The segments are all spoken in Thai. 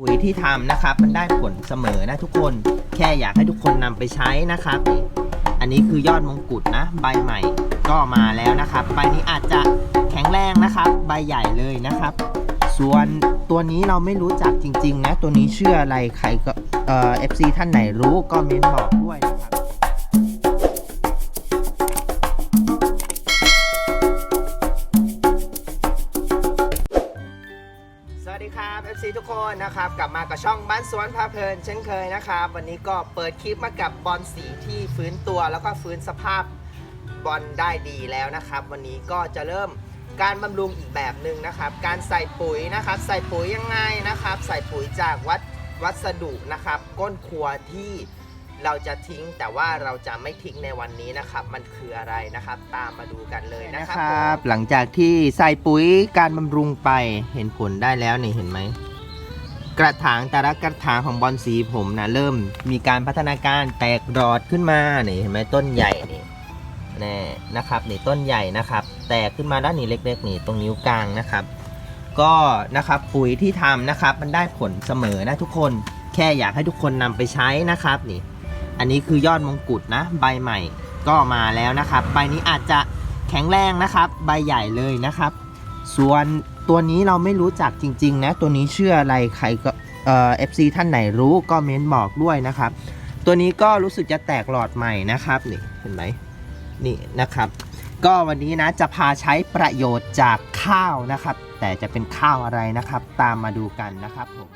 ปุ๋ยที่ทำนะครับ มันได้ผลเสมอนะทุกคนแค่อยากให้ทุกคนนำไปใช้นะครับ อันนี้คือยอดมงกุฎนะ ใบใหม่ก็มาแล้วนะครับ ใบนี้อาจจะแข็งแรงนะครับ ใบใหญ่เลยนะครับ ส่วนตัวนี้เราไม่รู้จักจริง ๆ นะ ตัวนี้ชื่ออะไรใครก็เอ่อฟซีท่านไหนรู้ก็เม้นบอกด้วยนะครับ วัสดีครับ FC ทุกคนนะครับ กลับมากับช่องบ้านสวนพาเพลิน เช่นเคยนะครับ วันนี้ก็เปิดคลิปมากับบอลสีที่ฟื้นตัวแล้วก็ฟื้นสภาพบอลได้ดีแล้วนะครับ วันนี้ก็จะเริ่มการบำรุงอีกแบบหนึ่งนะครับ การใส่ปุ๋ยนะครับ ใส่ปุ๋ยยังไงนะครับ ใส่ปุ๋ยจากวัดวัสดุนะครับ ก้นครัวที่ เราจะทิ้งแต่ว่าเราจะไม่ทิ้งในวันนี้นะครับ มันคืออะไรนะครับ ตามมาดูกันเลยนะครับหลังจากที่ใส่ปุ๋ยการบำรุงไปเห็นผลได้แล้วนี่เห็นไหม กระถางแต่ละกระถางของบอลสีผมนะเริ่มมีการพัฒนาการแตกรอดขึ้นมานี่เห็นไหมต้นใหญ่นี่แน่นะครับนี่ต้นใหญ่นะครับ แตกขึ้นมาด้านนี้เล็กๆนี่ตรงนิ้วกลางนะครับ ก็นะครับปุ๋ยที่ทำนะครับ มันได้ผลเสมอนะทุกคนแค่อยากให้ทุกคนนำไปใช้นะครับนี่ อันนี้คือยอดมงกุฎนะ ใบใหม่ก็มาแล้วนะครับ ใบนี้อาจจะแข็งแรงนะครับ ใบใหญ่เลยนะครับ ส่วนตัวนี้เราไม่รู้จักจริงๆนะ ตัวนี้เชื่ออะไรใครก็เอ่อฟซีท่านไหนรู้ก็เม้นบอกด้วยนะครับ ตัวนี้ก็รู้สึกจะแตกหลอดใหม่นะครับนี่เห็นไหมนี่นะครับ ก็วันนี้นะจะพาใช้ประโยชน์จากข้าวนะครับ แต่จะเป็นข้าวอะไรนะครับ ตามมาดูกันนะครับผม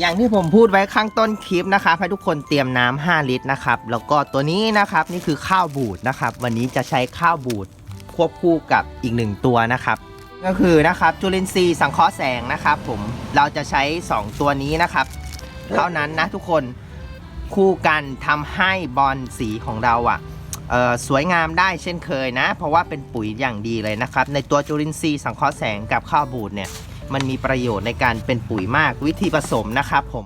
อย่างที่ผมพูดไว้ข้างต้นคลิปนะครับให้ทุกคนเตรียมน้ำ5ลิตรนะครับแล้วก็ตัวนี้นะครับนี่คือข้าวบูดนะครับวันนี้จะใช้ข้าวบูดควบคู่กับอีกหนึ่งตัวนะครับก็คือนะครับจุลินทรีย์สังเคราะห์แสงนะครับผมเราจะใช้ 2 ตัวนี้นะครับเท่านั้นนะทุกคนคู่กันทำให้บอลสีของเราอะ่ะสวยงามได้เช่นเคยนะ เพราะว่าเป็นปุ๋ยอย่างดีเลยนะครับ ในตัวจุลินทรีย์สังเคราะห์แสงกับข้าวบูดเนี่ย มันมีประโยชน์ในการเป็นปุ๋ยมากวิธีผสมนะครับผม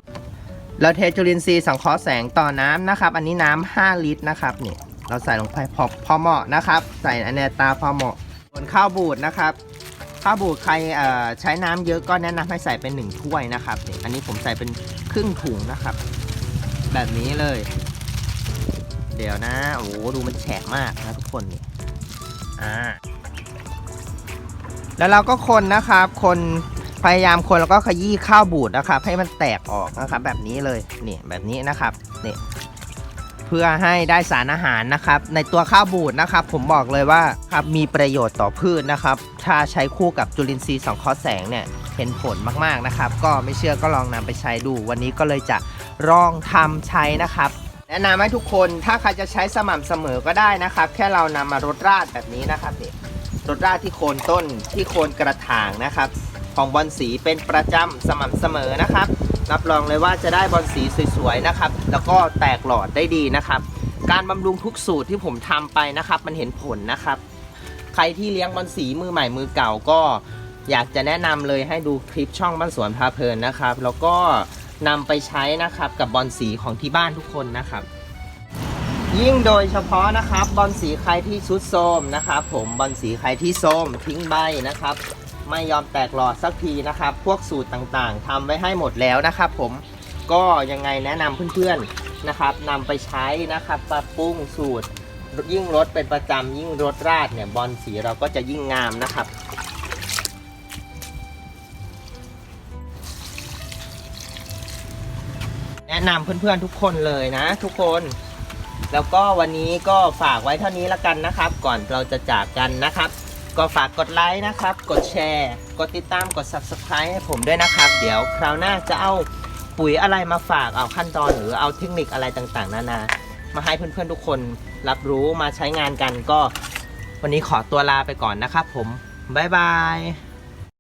เราเทจุลินทรีย์สังเคราะห์แสงต่อน้ำนะครับ อันนี้น้ำ5ลิตรนะครับนี่เราใส่ลงไปพอพอเหมาะนะครับ ใส่อันเนตาพอเหมาะส่วนข้าวบูดนะครับข้าวบูดใครเอ่อใช้น้ำเยอะก็แนะนำให้ใส่เป็นหนึ่งถ้วยนะครับนี่อันนี้ผมใส่เป็นครึ่งถุงนะครับ แบบนี้เลย เดี๋ยวนะโอ้ดูมันแฉะมากนะทุกคนนี่อ่าแล้วเราก็คนนะครับ คน พยายามคนแล้วก็ขยี้ข้าวบูดนะครับให้มันแตกออกนะครับแบบนี้เลยนี่แบบนี้นะครับนี่เพื่อให้ได้สารอาหารนะครับ ในตัวข้าวบูดนะครับ ผมบอกเลยว่าครับมีประโยชน์ต่อพืชนะครับ ถ้าใช้คู่กับจุลินทรีย์สังเคราะห์แสงเนี่ยเห็นผลมากๆนะครับ ก็ไม่เชื่อก็ลองนำไปใช้ดู วันนี้ก็เลยจะลองทำใช้นะครับแนะนำให้ทุกคนถ้าใครจะใช้สม่ำเสมอก็ได้นะครับ แค่เรานำมารดราดแบบนี้นะครับเนี่รดราดที่โคนต้นที่โคนกระถางนะครับ ของบอลสีเป็นประจำสม่ำเสมอนะครับ รับรองเลยว่าจะได้บอลสีสวยๆนะครับ แล้วก็แตกหลอดได้ดีนะครับ การบำรุงทุกสูตรที่ผมทำไปนะครับ มันเห็นผลนะครับ ใครที่เลี้ยงบอลสีมือใหม่มือเก่าก็อยากจะแนะนำเลยให้ดูคลิปช่องบ้านสวนพาเพลินนะครับ แล้วก็นำไปใช้นะครับกับบอลสีของที่บ้านทุกคนนะครับ ยิ่งโดยเฉพาะนะครับบอลสีใครที่ชุดโทมนะครับ ผมบอลสีใครที่โทมทิ้งใบนะครับ ไม่ยอมแตกหลอดสักทีนะครับ พวกสูตรต่างๆทำไว้ให้หมดแล้วนะครับ ผมก็ยังไงแนะนำเพื่อนๆนะครับนำไปใช้นะครับปรับปรุงสูตรยิ่งลดเป็นประจำยิ่งลดราดเนี่ยบอลสีเราก็จะยิ่งงามนะครับแนะนำเพื่อนๆทุกคนเลยนะ ทุกคน แล้วก็วันนี้ก็ฝากไว้เท่านี้ละกันนะครับ ก่อนเราจะจากกันนะครับ ก็ฝากกดไลค์นะครับ กดแชร์ กดติดตาม กด subscribe ให้ผมด้วยนะครับ เดี๋ยวคราวหน้าจะเอาปุ๋ยอะไรมาฝาก เอาขั้นตอนหรือเอาเทคนิคอะไรต่างๆ นานา มาให้เพื่อนๆทุกคนรับรู้มาใช้งานกันก็ วันนี้ขอตัวลาไปก่อนนะครับผม บ๊ายบาย